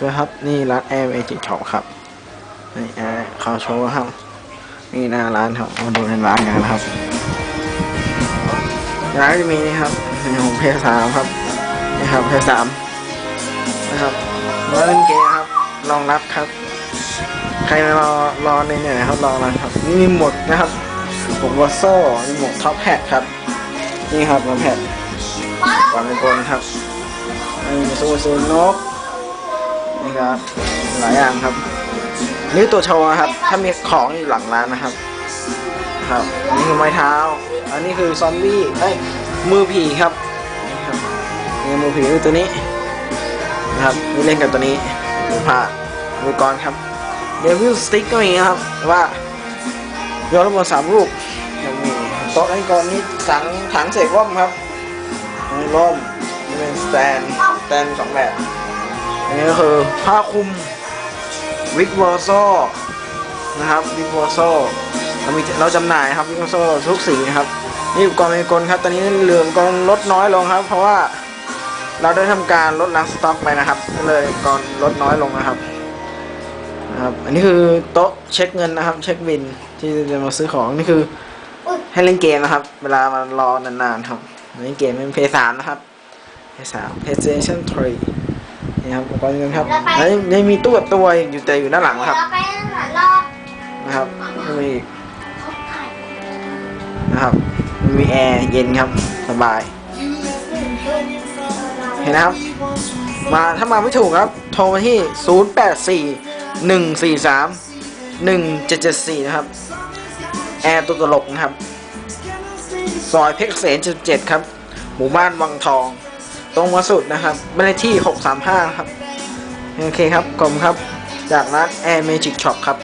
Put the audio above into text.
สวัสดีครับนี่ร้านแอร์เมจิกช็อปครับนี่แอร์เขาโชว์ครับ นี่หน้าร้านครับมาดูในร้านกันนะครับร้านจะมีนี่ครับนี่ของเพศสามครับนี่ครับเพศสามนะครับมาเล่นเกมครับรองรับครับ ใครมารอรอในเนี่ยนะครับรอรันครับ นี่มีหมดนะครับหมวกวอโซ่มีหมวกท็อปแฮทครับ นี่ครับท็อปแฮทก่อนเป็นคนครับมีซูซูนก นี่ครับหลายอย่างครับ นี่ตัวโชว์ครับ ถ้ามีของอยู่หลังร้านนะครับ ครับ นี่คือไม้เท้า อันนี้คือซอมบี้เอ้มือผีครับนี่ครับนี่มือผีคือตัวนี้นะครับนี่เล่นกับตัวนี้มือผ้ามือกรครับเดวิลสติ๊กก็มีครับว่าโยนระเบิดสามลูกยังมีโต๊ะนั้นก่อนนี้ถังถังเสกร่มครับมีร่มนี่เป็นสแตนสแตนสองแบบ อันนี้ก็คือผ้าคลุมวิกวอร์โซนะครับวิกวอร์โซเรามีเราจำหน่ายครับวิกวอร์โซทุกสีนะครับนี่อุปกรณ์เป็นกลครับตอนนี้เหลืออุปกรณ์ลดน้อยลงครับ เพราะว่าเราได้ทำการลดล้างสต็อกไปนะครับก็เลยอุปกรณ์ลดน้อยลงนะครับนะครับ อันนี้คือโต๊ะเช็คเงินนะครับ เช็คบินที่จะมาซื้อของนี่คือให้เล่นเกมนะครับ เวลามันรอนานๆครับเล่นเกมเป็นเพย์สามนะครับเพย์สาม PlayStation 3 ครับอุปกรณ์กันครับแล้วยังยังมีตู้กับตัวอยู่แต่อยู่ด้านหลังนะครับเราไปนั่นหลังรอบนะครับยังมีอีกนะครับ มีแอร์เย็นครับสบาย เห็นนะครับ มาถ้ามาไม่ถูกครับ โทรมาที่ 084 143 1774 นะครับ แอร์ตัวตลกนะครับ ซอยเพชรเกษม77 ครับ หมู่บ้านวังทอง ตรงมาสุดนะครับบ้านเลขที่ 635 ครับ โอเคครับ ขอบคุณครับ จากร้าน Air Magic Shop ครับ